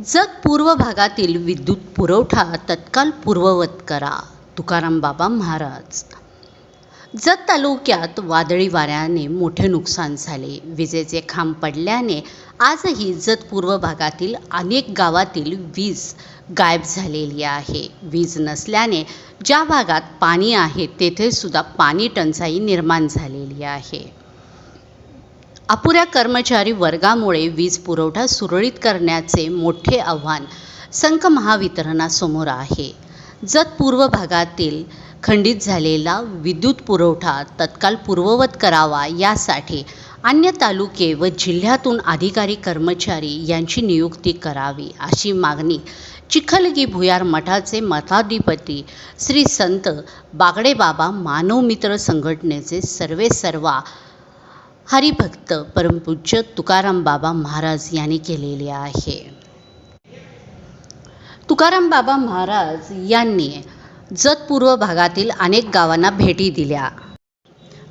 जग पूर्व भागातील विद्युत पुरवठा तत्काल पूर्ववत करा तुकाराम बाबा महाराज. जत तालुक्यात वादळी वाऱ्याने मोठे नुकसान झाले. विजेचे खांब पडल्याने आजही जत पूर्व भागातील अनेक गावातील वीज गायब झालेली आहे. वीज नसल्याने ज्या भागात पाणी आहे तेथे सुद्धा पाणी टंचाई निर्माण झालेली आहे. अपुऱ्या कर्मचारी वर्गामुळे वीज पुरवठा सुरळीत करण्याचे मोठे आव्हान संख महावितरणासमोर आहे. जत पूर्व भागातील खंडित झालेला विद्युत पुरवठा तत्काळ पूर्ववत करावा यासाठी अन्य तालुके व जिल्ह्यातून अधिकारी कर्मचारी यांची नियुक्ती करावी अशी मागणी चिखलगी भुयार मठाचे मठाधिपती श्री संत बागडेबाबा मानवमित्र संघटनेचे सर्वे सर्वा हरिभक्त परमपूज्य तुकाराम बाबा महाराज यांनी केलेली आहे. तुकाराम बाबा महाराज यांनी जतपूर्व भागातील अनेक गावांना भेटी दिल्या.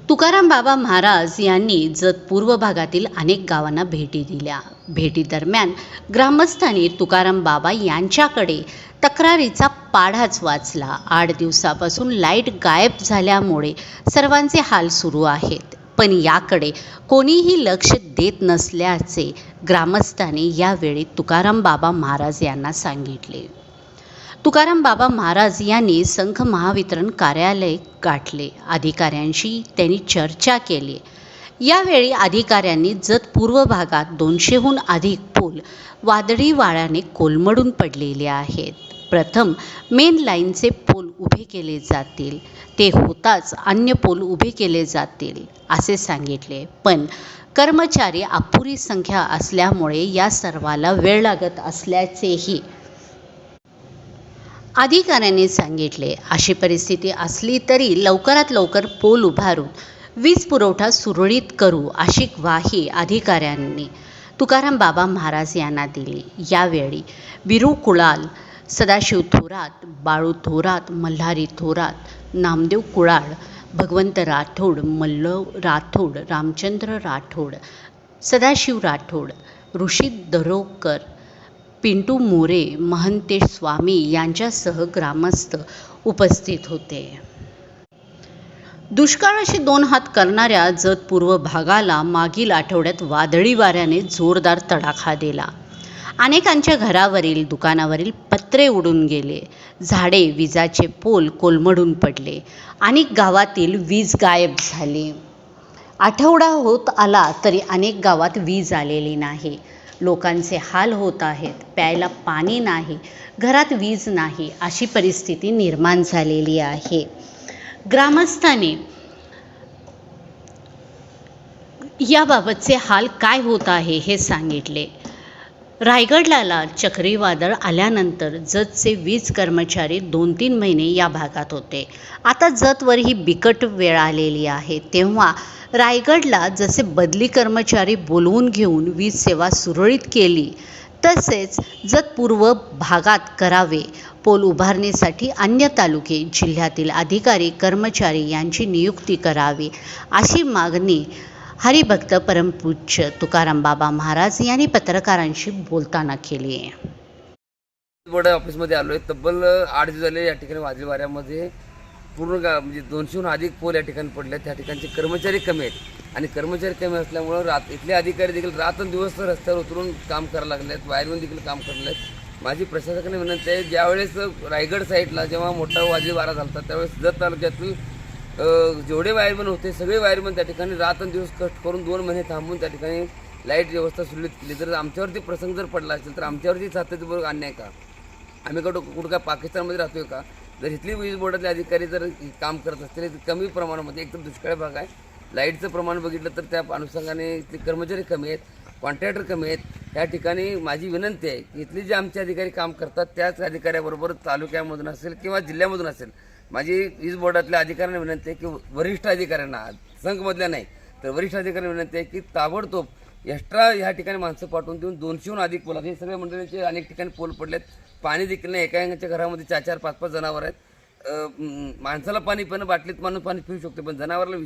तुकाराम बाबा महाराज यांनी जत पूर्व भागातील अनेक गावांना भेटी दिल्या. भेटीदरम्यान ग्रामस्थांनी तुकाराम बाबा यांच्याकडे तक्रारीचा पाढाच वाचला. आठ दिवसापासून लाइट गायब झाल्यामुळे सर्वांचे हाल सुरू आहेत. पण याकडे कोणीही लक्ष देत नसल्याचे ग्रामस्थांनी यावेळी तुकाराम बाबा महाराज यांना सांगितले. तुकाराम बाबा महाराज यांनी संघ महावितरण कार्यालय गाठले. अधिकाऱ्यांशी त्यांनी चर्चा केली. यावेळी अधिकाऱ्यांनी जत पूर्व भागात दोनशेहून अधिक पूल वादळी वाळ्याने कोलमडून पडलेले आहेत. प्रथम मेन लाईनचे पोल उभे केले जातील. ते होताच अन्य पोल उभे केले जातील असे सांगितले. पण कर्मचारी अपुरी संख्या असल्यामुळे या सर्वाला वेळ लागत असल्याचेही अधिकाऱ्यांनी सांगितले. अशी परिस्थिती असली तरी लवकरात लवकर पोल उभारून वीज पुरवठा सुरळीत करू अशी ग्वाही अधिकाऱ्यांनी तुकाराम बाबा महाराज यांना दिली. यावेळी बिरू कुळाल सदाशिव थोरात बाळू थोरात मल्हारी थोरात नामदेव कुळाळ भगवंत राठोड मल्लव राठोड रामचंद्र राठोड सदाशिव राठोड ऋषी दरोकर पिंटू मोरे महंतेश स्वामी यांच्यासह ग्रामस्थ उपस्थित होते. दुष्काळाशी दोन हात करणाऱ्या जत पूर्व भागाला मागील आठवड्यात वादळी वाऱ्याने जोरदार तडाखा दिला. अनेकांच्या घरावरील दुकानावरील पत्रे उडून गेले. झाडे विजाचे पोल कोलमडून पडले अनेक गावातील वीज गायब झाली. आठवडा होत आला तरी अनेक गावात वीज आलेली नाही. लोकांचे हाल होत आहेत प्यायला पाणी नाही घरात वीज नाही अशी परिस्थिती निर्माण झालेली आहे. ग्रामस्थांनी याबाबतचे हाल काय होत आहे हे सांगितले. रायगडला चक्रीवादळ आल्यानंतर जतचे वीज कर्मचारी दोन तीन महिने या भागात होते. आता जतवर ही बिकट वेळ आलेली आहे. तेव्हा रायगडला जसे बदली कर्मचारी बोलवून घेऊन वीज सेवा सुरळीत केली तसेच जत पूर्व भागात करावे पोल उभारणीसाठी अन्य तालुके जिल्ह्यातील अधिकारी कर्मचारी यांची नियुक्ती करावी अशी मागणी हरिभक्त परमपूज्य तुकाराम बाबा महाराज यांनी पत्रकारांशी बोलताना केली. आहे बोर्ड ऑफिसमध्ये आलो आहे तब्बल आठ दिवस झाले या ठिकाणी वाजवी वाऱ्यामध्ये पूर्ण गा म्हणजे दोनशेहून अधिक पोल या ठिकाणी पडले त्या ठिकाणचे कर्मचारी कमी आहेत. आणि कर्मचारी कमी असल्यामुळं रात इथले अधिकारी देखील रात्रंदिवस रस्त्यावर उतरून काम करायला लागले आहेत वायरमन देखील काम करायला आहेत माझी प्रशासकाने विनंती आहे ज्यावेळेस रायगड साईडला जेव्हा मोठा वाजवी वारा झाला त्यावेळेस जत तालुक्यातील जेवढे वायरमन होते सगळे वायरमन त्या ठिकाणी रात्रंदिवस कष्ट करून दोन महिने थांबून त्या ठिकाणी लाइट व्यवस्था सुरळीत केली. जर आमच्यावरती प्रसंग जर पडला असेल तर आमच्यावरती सातत्यपूर्वक अन्याय का? आम्ही कुठं कुठं काय पाकिस्तानमध्ये राहतोय का? जर इथली वीज बोर्डातले अधिकारी जर काम करत असतील तर कमी प्रमाणामध्ये एकदम दुष्काळ भाग आहे. लाईटचं प्रमाण बघितलं तर त्या अनुषंगाने इथले कर्मचारी कमी आहेत कॉन्ट्रॅक्टर कमी आहेत. या ठिकाणी माझी विनंती आहे की इथले जे आमचे अधिकारी काम करतात त्याच अधिकाऱ्याबरोबर तालुक्यामधून असेल किंवा जिल्ह्यामधून असेल माझी वीज बोर्डातल्या अधिकाऱ्यांना विनंती आहे की वरिष्ठ अधिकाऱ्यांना संघमधल्या नाही तर वरिष्ठ अधिकाऱ्यांना विनंती आहे की ताबडतोब एक्स्ट्रा ह्या ठिकाणी माणसं पाठवून देऊन दोनशेहून अधिक पोल हे सगळ्या मंडळींचे अनेक ठिकाणी पोल पडलेत. पाणी देखील नाही एका एकाच्या घरामध्ये चार चार पाच पाच जनावर आहेत. माणसाला पाणी पिणं बाटलीत माणूस पाणी पिऊ शकतो पण जनावराला